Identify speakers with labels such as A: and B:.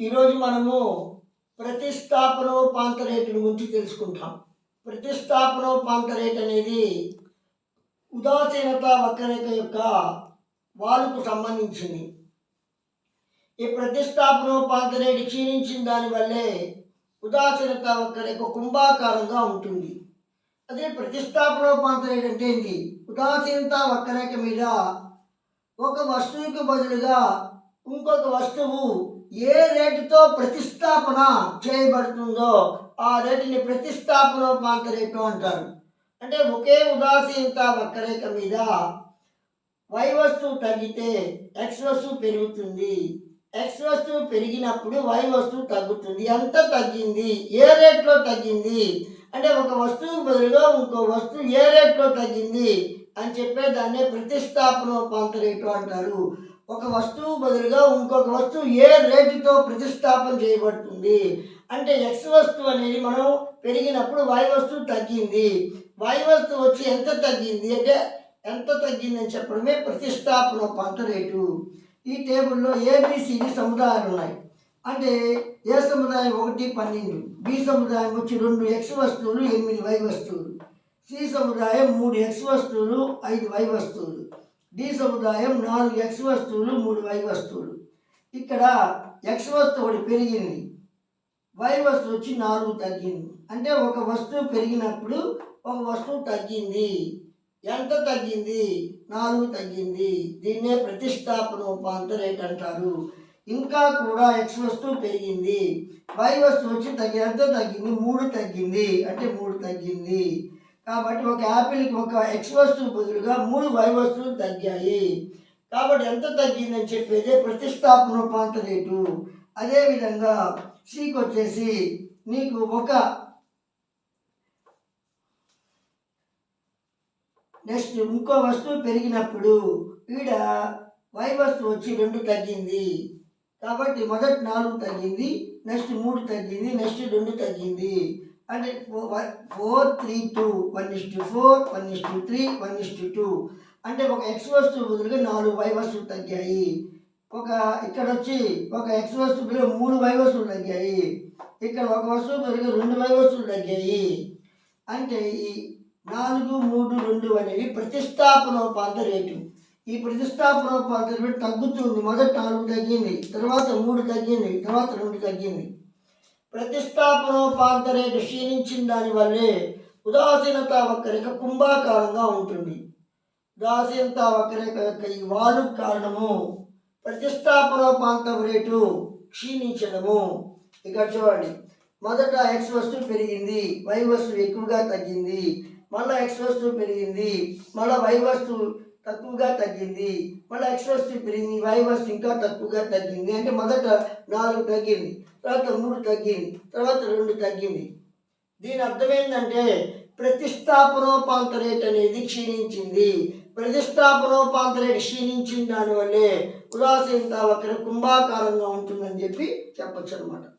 A: ఈరోజు మనము ప్రతిష్టాపనోపాంత రేటును గురించి తెలుసుకుంటాం. ప్రతిష్టాపనోపాంత రేట్ అనేది ఉదాసీనత వక్రరేఖ యొక్క వాలుకు సంబంధించింది. ఈ ప్రతిష్టాపనోపాంత రేటు క్షీణించిన దానివల్లే ఉదాసీనత వక్రరేఖ కుంభాకారంగా ఉంటుంది. అదే ప్రతిష్టాపనోపాంత రేట్ అంటే ఏంటి? ఉదాసీనత వక్రరేఖ మీద ఒక వస్తువుకి బదులుగా ఇంకొక వస్తువు ఏ రేటుతో ప్రతిష్టాపన చేయబడుతుందో ఆ రేటుని ప్రతిష్టాపనోపాంత రేటు అంటారు. అంటే ఒకే ఉదాసీనత వక్రరేఖ మీద వై వస్తువు తగ్గితే ఎక్స్ వస్తువు పెరుగుతుంది. ఎక్స్ వస్తువు పెరిగినప్పుడు వై వస్తువు తగ్గుతుంది. ఎంత తగ్గింది? ఏ రేట్లో తగ్గింది? అంటే ఒక వస్తువు బదులుగా ఇంకో వస్తువు ఏ రేట్లో తగ్గింది అని చెప్పే దాన్నే ప్రతిష్టాపనోపాంత రేటు అంటారు. ఒక వస్తువు బదులుగా ఇంకొక వస్తువు ఏ రేటుతో ప్రతిష్టాపన చేయబడుతుంది? అంటే ఎక్స్ వస్తువు అనేది మనం పెరిగినప్పుడు వాయు వస్తువు తగ్గింది. వాయు వస్తువు వచ్చి ఎంత తగ్గింది? అంటే ఎంత తగ్గిందని చెప్పడమే ప్రతిష్టాపనోపాంత రేటు. ఈ టేబుల్లో ఏబిసిడి సముదాయాలు ఉన్నాయి. అంటే ఏ సముదాయం? ఒకటి పన్నెండు. బి సముదాయం వచ్చి రెండు ఎక్స్ వస్తువులు ఎనిమిది వై వస్తువులు. సి సముదాయం మూడు ఎక్స్ వస్తువులు ఐదు వై వస్తువులు. డి సముదాయం నాలుగు ఎక్స్ వస్తువులు మూడు వై వస్తువులు. ఇక్కడ ఎక్స్ వస్తువు ఒకటి పెరిగింది. వై వస్తువు వచ్చి నాలుగు తగ్గింది. అంటే ఒక వస్తువు పెరిగినప్పుడు ఒక వస్తువు తగ్గింది. ఎంత తగ్గింది? నాలుగు తగ్గింది. దీన్నే ప్రతిష్టాపనోపాంత రేట్ అంటారు. ఇంకా కూడా ఎక్స్ వస్తువు పెరిగింది. వై వస్తువు వచ్చి తగ్గి ఎంత తగ్గింది? మూడు తగ్గింది. అంటే మూడు తగ్గింది. కాబట్టి ఒక యాపిల్కి ఒక ఎక్స్ వస్తువు బదులుగా మూడు వై వస్తువులు తగ్గాయి. కాబట్టి ఎంత తగ్గిందని చెప్పేదే ప్రతిష్టాపనోపాంత రేటు. అదేవిధంగా సికి వచ్చేసి నీకు ఒక నెక్స్ట్ ఇంకో వస్తువు పెరిగినప్పుడు ఈడ వై వస్తువు వచ్చి రెండు తగ్గింది. కాబట్టి మొదటి నాలుగు తగ్గింది నెక్స్ట్ మూడు తగ్గింది నెక్స్ట్ రెండు తగ్గింది. అంటే four three two. One is to four one is to three one is to two. అంటే ఒక ఎక్స్ వస్తువు బదులుగా నాలుగు వై వస్తువులు తగ్గాయి. ఒక ఇక్కడ వచ్చి ఒక ఎక్స్ వస్తువు బదులుగా మూడు వై వస్తువులు తగ్గాయి. ఇక్కడ ఒక వస్తువు బదులుగా రెండు వై వస్తువులు తగ్గాయి. అంటే ఈ నాలుగు మూడు రెండు అనేవి ప్రతిష్టాపనోపాంత రేటు. ఈ ప్రతిష్టాపనోపాంత రేటు తగ్గుతుంది. మొదట నాలుగు తగ్గింది తర్వాత మూడు తగ్గింది తర్వాత రెండు తగ్గింది. ప్రతిష్టాపనోపాంత రేటు క్షీణించిన దానివల్లే ఉదాసీనత వక్రరేఖ కుంభాకారంగా ఉంటుంది. ఉదాసీనత వక్రరేఖ యొక్క ఈ వాలు కారణము ప్రతిష్టాపనోపాంతం రేటు క్షీణించడము. ఇక్కడ చూడండి మొదట ఎక్స్ వస్తువు పెరిగింది వై వస్తువు ఎక్కువగా తగ్గింది మళ్ళీ ఎక్స్ వస్తువు పెరిగింది మళ్ళీ వై వస్తువు తక్కువగా తగ్గింది. మళ్ళీ ఎక్స్ వస్తువు పెరిగింది. వై ఇంకా తక్కువగా తగ్గింది. అంటే మొదట నాలుగు తగ్గింది తర్వాత మూడు తగ్గింది తర్వాత రెండు తగ్గింది. దీని అర్థం ఏంటంటే ప్రతిష్టాపనోపాంత రేట్ అనేది క్షీణించింది. ప్రతిష్టాపనోపాంత రేట్ క్షీణించిన దానివల్లే ఉదాసీనత వక్ర కుంభాకారంగా ఉంటుందని చెప్పి చెప్పచ్చు అనమాట